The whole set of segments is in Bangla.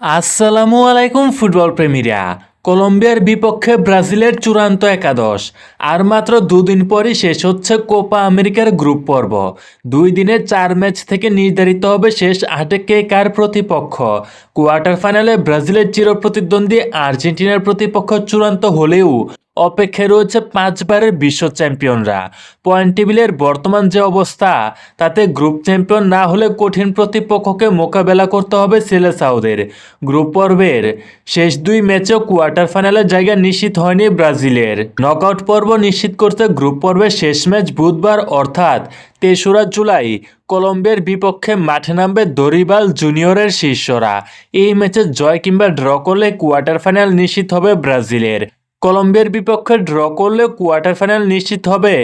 আসসালামু আলাইকুম, ফুটবল প্রেমীরা। কলম্বিয়ার বিপক্ষে ব্রাজিলের চূড়ান্ত একাদশ। আর মাত্র দুদিন পরই শেষ হচ্ছে কোপা আমেরিকার গ্রুপ পর্ব। দুই দিনে চার ম্যাচ থেকে নির্ধারিত হবে শেষ আটে কে কার প্রতিপক্ষ। কোয়ার্টার ফাইনালে ব্রাজিলের চিরপ্রতিদ্বন্দ্বী আর্জেন্টিনার প্রতিপক্ষ চূড়ান্ত হলেও অপেক্ষায় রয়েছে পাঁচবারের বিশ্ব চ্যাম্পিয়নরা। পয়েন্ট টেবিলের বর্তমান যে অবস্থা, তাতে গ্রুপ চ্যাম্পিয়ন না হলে কঠিন প্রতিপক্ষকে মোকাবেলা করতে হবে সেলেসাউদের গ্রুপ পর্বের শেষ দুই ম্যাচেও কোয়ার্টার ফাইনালে জায়গা নিশ্চিত হয়নি ব্রাজিলের। নকআউট পর্ব নিশ্চিত করতে গ্রুপ পর্বের শেষ ম্যাচ বুধবার, অর্থাৎ তেসরা জুলাই, কলম্বিয়ার বিপক্ষে মাঠে নামবে দরিবাল জুনিয়রের শিষ্যরা। এই ম্যাচে জয় কিংবা ড্র করলে কোয়ার্টার ফাইনাল নিশ্চিত হবে ব্রাজিলের। কলম্বিয়ার বিপক্ষে ড্র করলে কোয়ার্টার ফাইনাল নিশ্চিত হবে।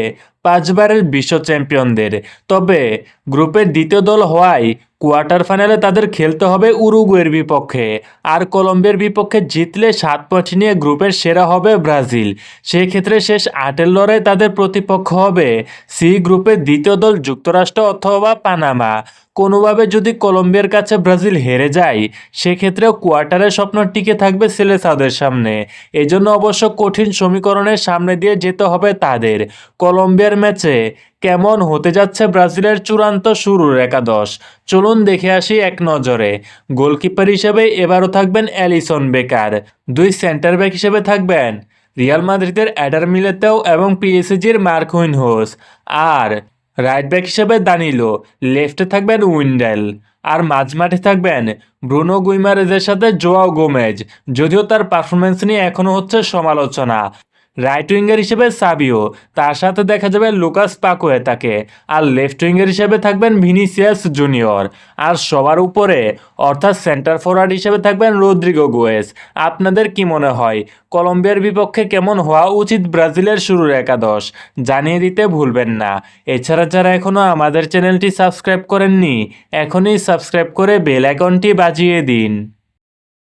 পাঁচবারের বিশ্ব চ্যাম্পিয়নদের। তবে গ্রুপের দ্বিতীয় দল হওয়ায় কোয়ার্টার ফাইনালে তাদের খেলতে হবে উরুগুয়ের বিপক্ষে। আর কলম্বিয়ার বিপক্ষে জিতলে সাত পয়েন্ট নিয়ে গ্রুপের সেরা হবে ব্রাজিল। সেক্ষেত্রে শেষ আটের লড়াই তাদের প্রতিপক্ষ হবে সি গ্রুপের দ্বিতীয় দল যুক্তরাষ্ট্র অথবা পানামা। কোনোভাবে যদি কলম্বিয়ার কাছে ব্রাজিল হেরে যায়, সেক্ষেত্রেও কোয়ার্টারের স্বপ্ন টিকে থাকবে সেলেসাদের সামনে। এজন্য অবশ্য কঠিন সমীকরণের সামনে দিয়ে যেতে হবে তাদের। কলম্বিয়ার ম্যাচে কেমন হতে যাচ্ছে ব্রাজিলের চূড়ান্ত শুরুর একাদশ? চলুন দেখে আসি এক নজরে। গোলকিপার হিসেবে এবারও থাকবেন অ্যালিসন বেকার। দুই সেন্টার ব্যাক হিসেবে থাকবেন রিয়াল মাদ্রিদের অ্যাডার মিলেতেও এবং পিএসজির মার্কুইন হোস আর রাইট ব্যাক হিসেবে দানিলো, লেফটে থাকবেন উইন্ডেল। আর মাঝমাঠে থাকবেন ব্রুনো গুইমারেজের সাথে জোয়াও গোমেজ। যদিও তার পারফরমেন্স নিয়ে এখনও হচ্ছে সমালোচনা। রাইট উইঙ্গার হিসেবে সাবিও, তার সাথে দেখা যাবে লুকাস পাকুয়ে তাকে, আর লেফট উইঙ্গার হিসেবে থাকবেন ভিনিসিয়াস জুনিয়র। আর সবার উপরে, অর্থাৎ সেন্টার ফরওয়ার্ড হিসেবে থাকবেন রদ্রিগো গোয়েস। আপনাদের কি মনে হয়, কলম্বিয়ার বিপক্ষে কেমন হওয়া উচিত ব্রাজিলের শুরুর একাদশ? জানিয়ে দিতে ভুলবেন না। এছাড়া যারা এখনও আমাদের চ্যানেলটি সাবস্ক্রাইব করেননি, এখনই সাবস্ক্রাইব করে বেল আইকনটি বাজিয়ে দিন।